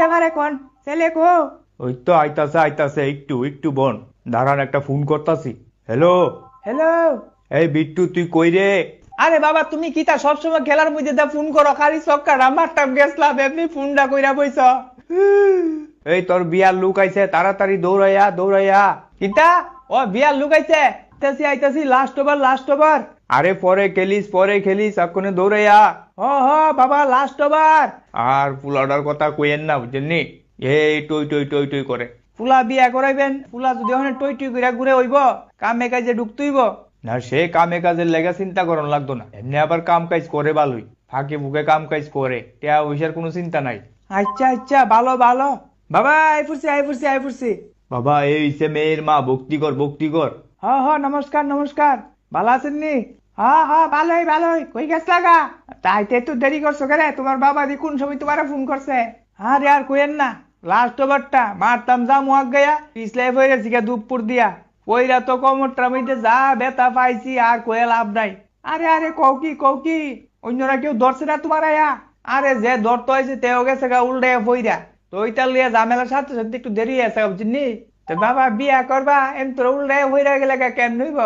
ব্যাপার এখন ছেলে কো? ওই তো আইতাছে আইতাছে একটু একটু বোন। দাঁড়ান একটা ফোন করতাছি। হ্যালো হ্যালো এই বিট্টু তুই কই রে? আরে বাবা তুমি কি তা সবসময় খেলার মধ্যে দা ফোন করো? খালি সক্কা আমার টাম গেছলাম এমনি ফোনটা কইরা বইছ। এই তোর বিয়ার লুক আইছে তাড়াতাড়ি দৌড়াইয়া দৌড়াইয়া। কিতা? ও বিয়ার লুকাইছে আইতাছি আইতাছি লাস্ট ওভার লাস্ট ওভার আরে পরে খেলিস পরে খেলিস এক্ষণে দৌড়াইয়া ও হ বাবা লাস্ট ওভার আর পোলাওটার কথা কইেন না বুঝেননি এই টই টই টই টই করে। ফুলা বিয়া করাইবেন, ফুলা যদি ওখানে টই টই কইরা ঘুরে হইব কামে কাজে ঢুকতেইব। না, সে কামে কাজের লেগা চিন্তা করন লাগতো না। এমনি আবার কাম কাজ করে ভালোই ফাঁকে বুকে কাম কাজ করে। টিয়া পয়সার কোনো চিন্তা নাই। আচ্ছা আচ্ছা ভালো ভালো। বাবা আই ফুরছি আই ফুরছি আই ফুরছি বাবা, এই সে মেয়ের মা ভক্তি কর ভক্তি কর হ হ, নমস্কার নমস্কার। ভালো আছেন নি? হ্যাঁ হ্যাঁ ভালোই ভালোই। কই গেছ লাগা তাইতে একটু দেরি করছ কেন? তোমার বাবা দি কোন সময় তোমার ফোন করছে? আরে আর কইেন না। লাস্ট ওভারটা মারতাম যা মুয়াক গয়া পিছলে ফইরে জিগা দুপুর দিয়া। কইরা তো কমরটার মধ্যে যা বেতা পাইছি, আর কয়ে লাভ নাই। আরে আরে, কও কি কও কি? অন্যরা কেউ ধরছে না তোমার আয়া? আরে, যে ধরতে হয়েছে তেও গেছে গা উল্টে ফইরা। তো ওইটা লিয়ে ঝামেলার সাথে সাথে একটু দেরি আছে বুঝলি তো বাবা, বিয়া করবা এম তোর উল্টে হইরা গেলে কেন নইব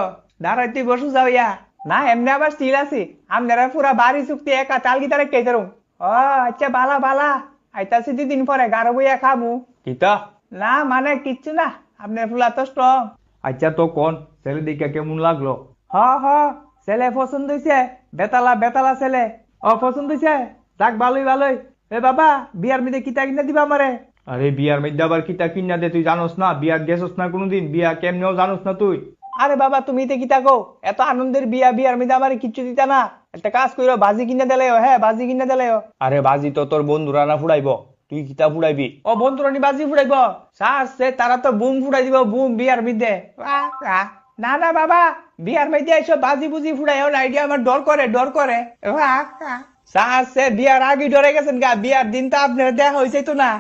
দাঁড়াই তুই বসু যাও ইয়া না এমনি আবার স্টিল আছি। আপনারা পুরা বাড়ি চুক্তি একা তাল গিটারে কে ধরুন ও আচ্ছা বালা বালা। আইতাছি দুদিন পরে গারো বইয়া খামু। কিতা? না মানে কিচ্ছু না আপনার ফুলা তো স্ট্রং আচ্ছা তো কোন? ছেলে দিকে কেমন লাগল? হ হ ছেলে পছন্দ হইছে বেতালা বেতালা ছেলে। ও পছন্দ হইছে? যাক ভালোই ভালোই। এ বাবা বিয়ার মধ্যে কিতা কিনা দিবা আমারে? আরে বিয়ার মধ্যে আবার কিতা কিনা দে তুই জানোস না? বিয়া গেছস না কোনোদিন? বিয়া কেমনেও জানোস না তুই? আরে বাবা তুমি তে কো এত আনন্দের বিয়া বিয়ার মধ্যে আমার কিচ্ছু দিতা না। একটা কাজ কইরো ভাজি কিনে দিলেও হ্যাঁ ভাজি কিনে দিলেও আরে বাজি তো তোর বন্ধুরা না ফুড়াইব। তুই কিতা ফুড়াইবি? ও বন্ধুরানি বাজি ফুটাইব সারছে তারা তো বুম ফুটাই দিব বুম বিয়ার মধ্যে। না না বাবা বিয়ার মধ্যে এসব বাজি বুজি ফুটাই ওর আইডিয়া আমার ডর করে ডর করে। সারছে বিয়ার আগে ডরে গেছেন গা বিয়ার দিন তো আপনার দেখা হয়েছে তো না।